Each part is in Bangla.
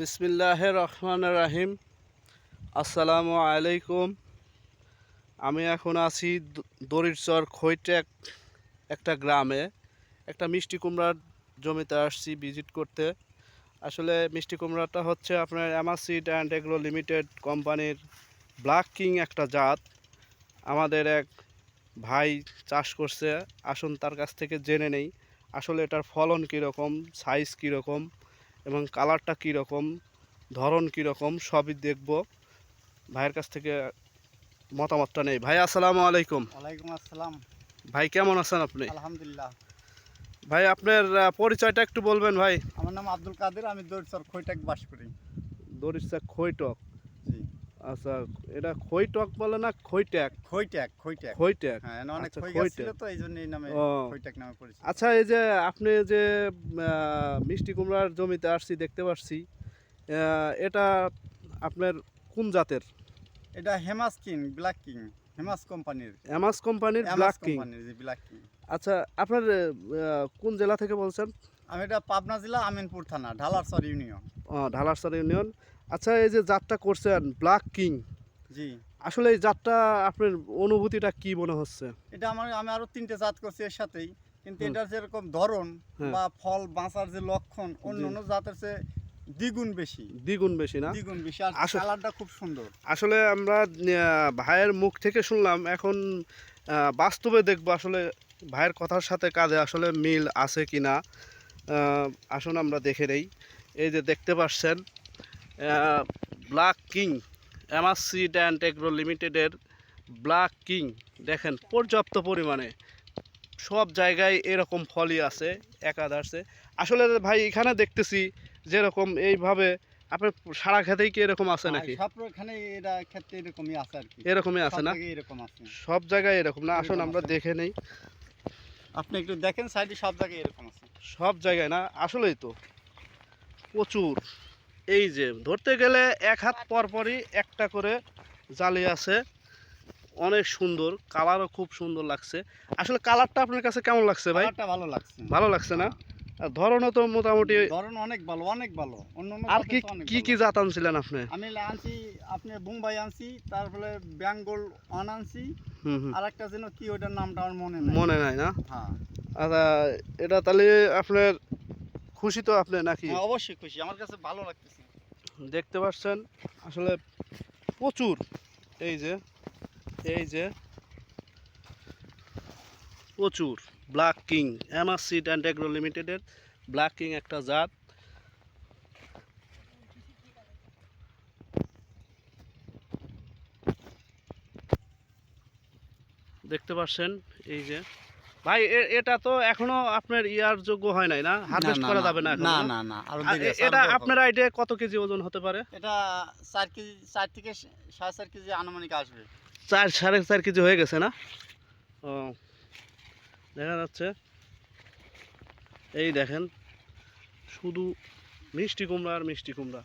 বিসমিল্লাহ রহমান রাহিম আসসালামু আলাইকুম। আমি এখন আছি দ- দড়িরচর খৈটেক একটা গ্রামে। একটা মিষ্টি কুমড়ার জমিতে আসছি ভিজিট করতে। আসলে মিষ্টি কুমড়াটা হচ্ছে আপনার অ্যামাসিড অ্যান্ড এগ্রো লিমিটেড কোম্পানির ব্ল্যাক কিং একটা জাত। আমাদের এক ভাই চাষ করছে। আসুন তার কাছ থেকে জেনে নেই। আসলে এটার ফলন কীরকম সাইজ কীরকম এবং কালারটা কীরকম ধরন কীরকম সবই দেখব। ভাইয়ের কাছ থেকে মতামতটা নেই। ভাই আসসালামু আলাইকুম। ওয়ালাইকুম আসসালাম। ভাই কেমন আছেন আপনি? আলহামদুলিল্লাহ। ভাই আপনার পরিচয়টা একটু বলবেন ভাই। আমার নাম আব্দুল কাদের আমি দরিচর খৈটাক বাস করি। দরিচা খৈটক। আচ্ছা এটা খৈটক বলে না খৈট্যাক খৈটাক খৈটাক খৈট্যাক হ্যাঁ এনে অনেক আচ্ছা, খই খৈটাক। গাছ ছিল তো এই জন্য এই নামে ও। খৈটাক নামে পরিচিত। আচ্ছা এই যে আপনি যে মিষ্টি কুমড়ার জমিতে আসছি দেখতে পাচ্ছি এটা আপনার কোন জাতের? এটা Hemas king black king Hemas কোম্পানির। অ্যামাস কোম্পানির হেমাস ব্ল্যাক কিং। কোম্পানির ব্ল্যাক কিং। আচ্ছা আপনার কোন জেলা থেকে বলছেন? আমি এটা পাবনা জেলা আমিনপুর থানা ঢালারসর ইউনিয়ন। ও ঢালারসার ইউনিয়ন। আচ্ছা এই যে যাত্রা করছেন ব্ল্যাক কিং জি। আসলে এই যাত্রা আপনার অনুভূতিটা কি মনে হচ্ছে? এটা আমার আমি আরও তিনটে জাত করছি এর সাথেই কিন্তু। এটার যেরকম ধরন হ্যাঁ। বা ফল বাঁচার যে লক্ষণ অন্য অন্য জাতের চেয়ে দ্বিগুণ বেশি। দ্বিগুণ বেশি না? দ্বিগুণ বেশি আর আসলে- কালারটা খুব সুন্দর। আসলে আমরা ভাইয়ের মুখ থেকে শুনলাম এখন বাস্তবে দেখব আসলে ভাইয়ের কথার সাথে কাজে আসলে মিল আছে কি না আসুন আমরা দেখে নেই। এই যে দেখতে পাচ্ছেন black king Amaseed and agro লিমিটেডের ব্ল্যাক কিং দেখেন পর্যাপ্ত পরিমাণে। সব জায়গায় এরকম ফলই আছে একাদার্সে আসলে ভাই এখানে দেখতেছি যেরকম এইভাবে আপনার সারা খেতেই কি এরকম আছে নাকি? ক্ষেত্রে এরকমই আছে আর কি। এরকমই আছে না? এরকম আছে। সব জায়গায় এরকম না? আসুন আমরা দেখে নেই। আপনি একটু দেখেন সাইডে সব জায়গায় এরকম আছে। সব জায়গায় না? আসলেই তো। প্রচুর। এই যে ধরতে গেলে এক হাত পর পরই একটা করে জালি আছে। অনেক সুন্দর কালারও খুব সুন্দর লাগছে। আসলে কালারটা আপনার কাছে কেমন লাগছে ভাই? কালারটা ভালো লাগছে। ভালো লাগছে না? ধরনও তো মোটামুটি ধরন অনেক ভালো অনেক ভালো। অন্য অন্য আর কি কি কি জাত আনছিলেন আপনি? আমি আনছি আপনি বোম্বাই আনছি তারপরে বেঙ্গল অন আনছি। আর একটা যেন কি ওটার নামটা আমার মনে নেই। মনে নাই না? হ্যাঁ। আচ্ছা এটা তাহলে আপনার খুশি তো আপনি নাকি? হ্যাঁ, অবশ্যই খুশি। আমার কাছে ভালো লাগতেছে। দেখতে পাচ্ছেন আসলে প্রচুর। এই যে এই যে প্রচুর। Black king seed and agro লিমিটেডের ব্ল্যাক কিং একটা জাত। দেখতে পাচ্ছেন এই যে ভাই এটা তো এখনও আপনার ইয়ার যোগ্য হয় নাই না? হারভেস্ট করা যাবে না না না? না এটা আপনার। আইডিয়া কত কেজি ওজন হতে পারে? এটা চার কেজি চার থেকে সাড়ে চার কেজি আনুমানিক আসবে। চার সাড়ে চার কেজি হয়ে গেছে না? ও দেখা যাচ্ছে। এই দেখেন শুধু মিষ্টি কুমড়া আর মিষ্টি কুমড়া।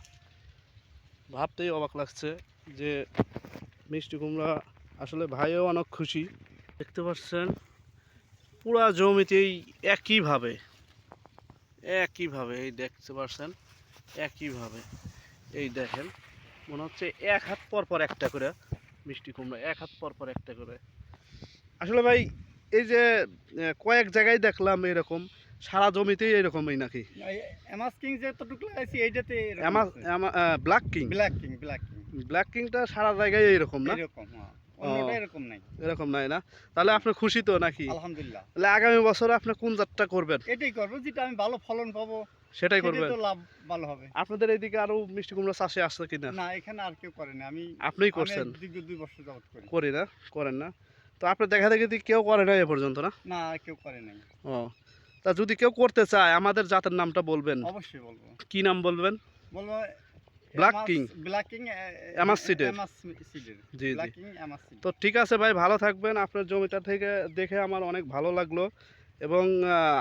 ভাবতেই অবাক লাগছে যে মিষ্টি কুমড়া আসলে ভাইও অনেক খুশি। দেখতে পাচ্ছেন পুরা জমিতেই একইভাবে একইভাবে এই দেখতে পাচ্ছেন একইভাবে। এই দেখেন মনে হচ্ছে এক হাত পর পর একটা করে মিষ্টি কুমড়া এক হাত পর পর একটা করে। আসলে ভাই এই যে কয়েক জায়গায় দেখলাম এরকম সারা জমিতেই এরকমই নাকি? এমাস কিং যতটুকু লাগাইছি এইটাতে আমার black king? Black king black king. Black কিংটা সারা জায়গায় এরকম না? এরকম হ্যাঁ। এরকম নাই। এরকম নাই না? তাহলে আপনি খুশি তো নাকি? আলহামদুলিল্লাহ। তাহলে আগামী বছর আপনি কোন জাতটা করবেন? এটাই করব যেটা আমি ভালো ফলন পাবো সেটাই করবেন তো লাভ ভালো হবে। আপনাদের এইদিকে আরও মিষ্টি কুমড়া চাষে আসছে কিনা? না এখানে আর কেউ করে না। আমি আপনিই করছেন? দীর্ঘ দুই বছর যাবত করি। করি না করেন না। তো আপনার দেখা দেখি কেউ করে না এ পর্যন্ত না? না কেউ করে নাই। ও তা যদি কেউ করতে চায় আমাদের জাতের নামটা বলবেন। অবশ্যই বলব। কি নাম বলবেন? বলব Black কিং ব্ল্যাক কিং সিডের জি, জি। তো ঠিক আছে ভাই ভালো থাকবেন। আপনার জমিটা থেকে দেখে আমার অনেক ভালো লাগল এবং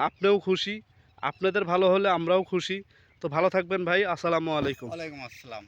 আপনিও খুশি। আপনাদের ভালো হলে আমরাও খুশি। তো ভালো থাকবেন ভাই। আসসালামু আলাইকুম। ওয়ালাইকুম আসসালাম।